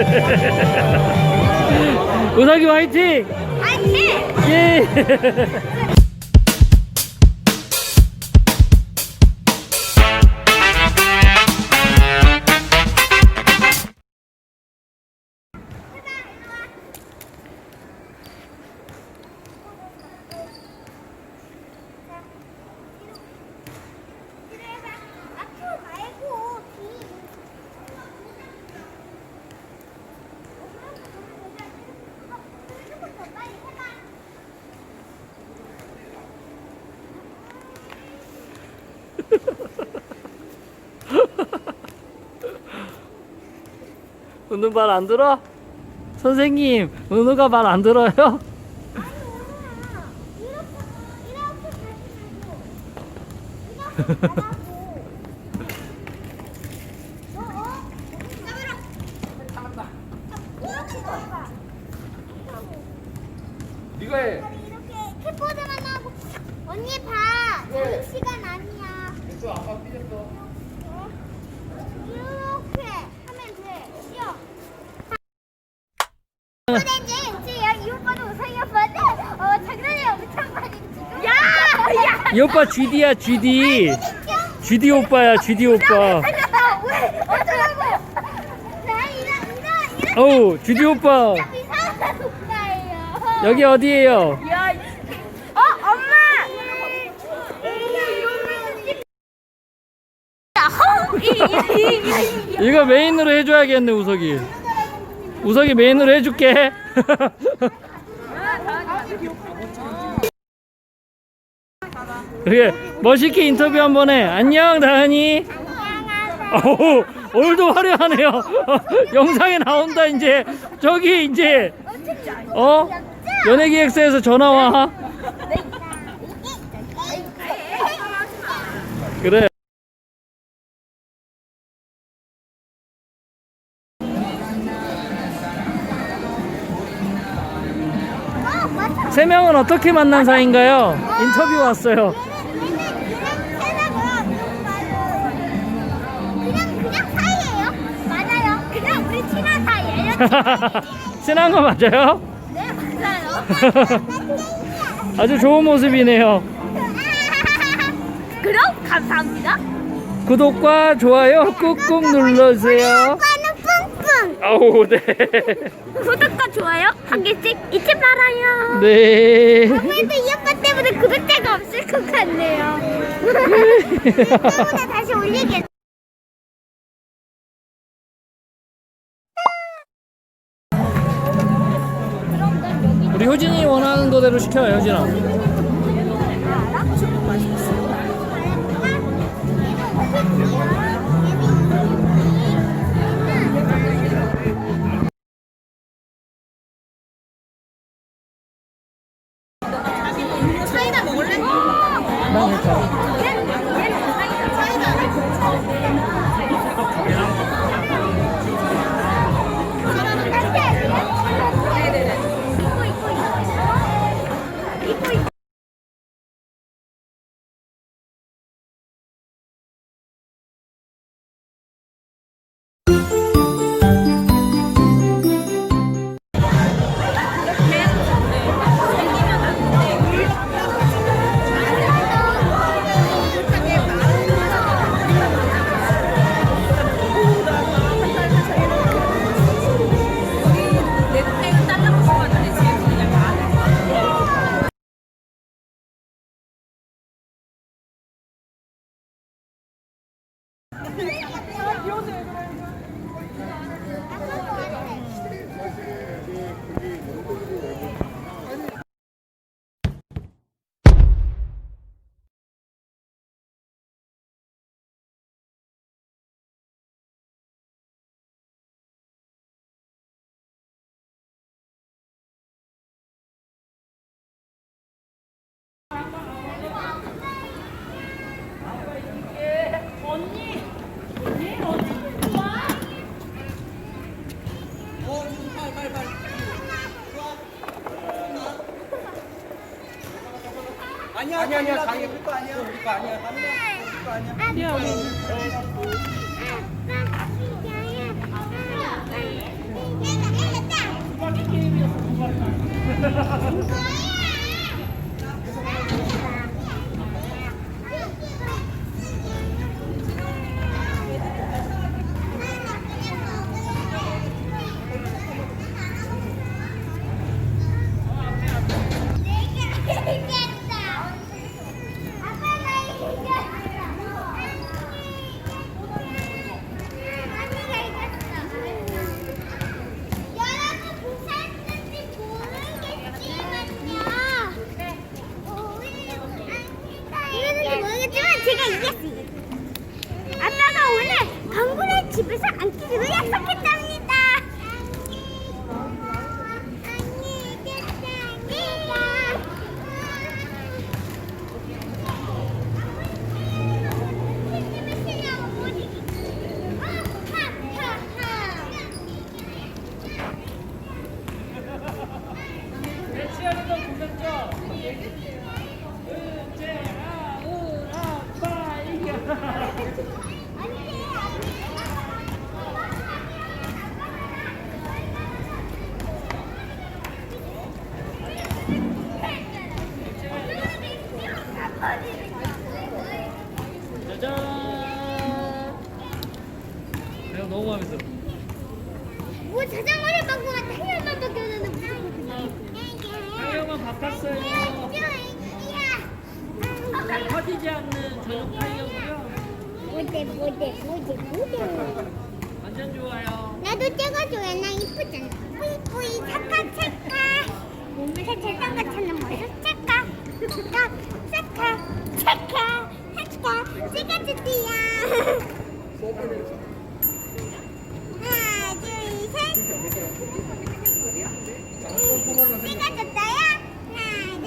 우석이 화이팅! 화이팅! 예! 은우 말 안 들어? 선생님, 은우가 말 안 들어요? 이거 해. 이렇게 킥보드만 하고 언니 봐. 저희 시간 아니야. 됐어, 아빠 삐졌어. 이렇게 하면 돼. 쉬어. 근데 이제 이제 이 오빠도 우상이 오빠인데 어 장난이 엄청 많이 지금. 야! 야! 이 오빠 GD야, GD. GD 오빠야, GD 오빠. 어우, GD 오빠. 여기 어디예요? 야, 어, 엄마! 이거 메인으로 해줘야겠네, 우석이. 우석이 메인으로 해줄게. 그래, 멋있게 인터뷰 한번 해. 안녕, 다은이. 어우, 오늘도 화려하네요. 영상에 나온다, 이제. 저기, 이제. 어? 연예기획사에서 전화 와. 그래. 명은 어떻게 만난 사이인가요? 인터뷰 왔어요. 친한 거 맞아요? 네 맞아요. 아주 좋은 모습이네요. 그럼 감사합니다. 구독과 좋아요 꾹꾹 눌러주세요. 뿡뿡. 아우, 네. 구독과 좋아요 한 개씩 잊지 말아요. 네. 아무래도 이 오빠 때문에 구독자가 없을 것 같네요. 때문에 다시 올리겠. 우리 효진이 원하는 거대로 시켜요, 효진아. 아니야 아니야 아니야 강이 우리 거 아니야. 우리 거 아니야. 우리 거 아니야. 야. 우리 짜잔. 내가 너무 마음에 들어. 뭐 자전거를 바꾸면 타이어만 바뀌었는데 무슨 타이어만 바꿨어요. 잘 터지지 않는 전용 타이어고요. 모델 모델 모델 모델 완전 좋아요. 나도 찍어줘야 나 이쁘잖아 뿌이 뿌이 착각 착각 새 자전거 타는 모습 착각 착각 착각 착각 착각 찍어주세요 하나 둘셋. 찍어줬어요 하나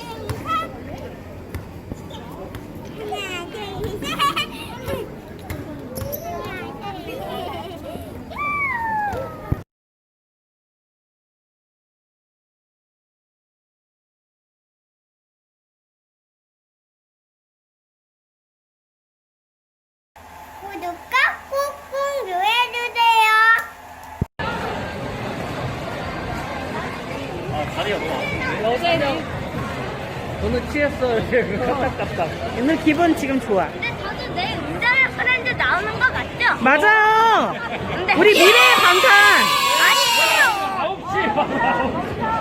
둘셋 하나 둘셋 구독과 꾹꾹 눌러주세요. 아, 다리가 너무 여자애들. 오늘 취했어. 이렇게 까딱까딱. 오늘 기분 지금 좋아. 근데 저도 내일 운전할 프렌즈 나오는 거 맞죠? 맞아요. 근데 우리 미래의 방탄. 아니에요. 9시.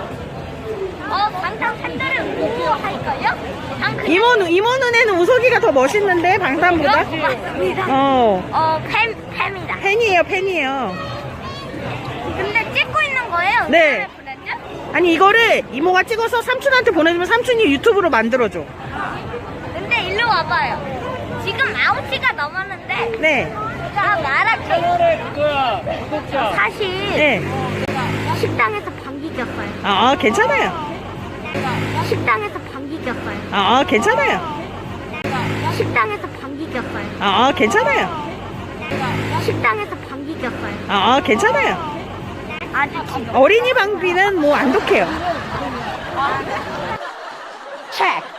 어 방탄 팬들을 뭐 할까요? 난 그냥 이모 누- 이모 눈에는 우석이가 더 멋있는데 방탄보다. 맞습니다. 어 어 팬, 팬이다. 팬이에요 팬이에요. 근데 찍고 있는 거예요? 네. 아니 이거를 이모가 찍어서 삼촌한테 보내주면 삼촌이 유튜브로 만들어줘. 근데 일로 와봐요. 지금 9시가 넘었는데 네. 나 말할게. 채널에 그거야. 구독자. 사실 네. 식당에서 방귀 꼈어요. 아, 아, 괜찮아요. 식당에서 방귀 꼈어요. 아, 아, 괜찮아요. 식당에서 방귀 꼈어요. 아, 아, 괜찮아요. 식당에서 방귀 꼈어요. 아, 아, 괜찮아요. 아직 지금. 어린이 방비는 뭐 안 독해요. 책.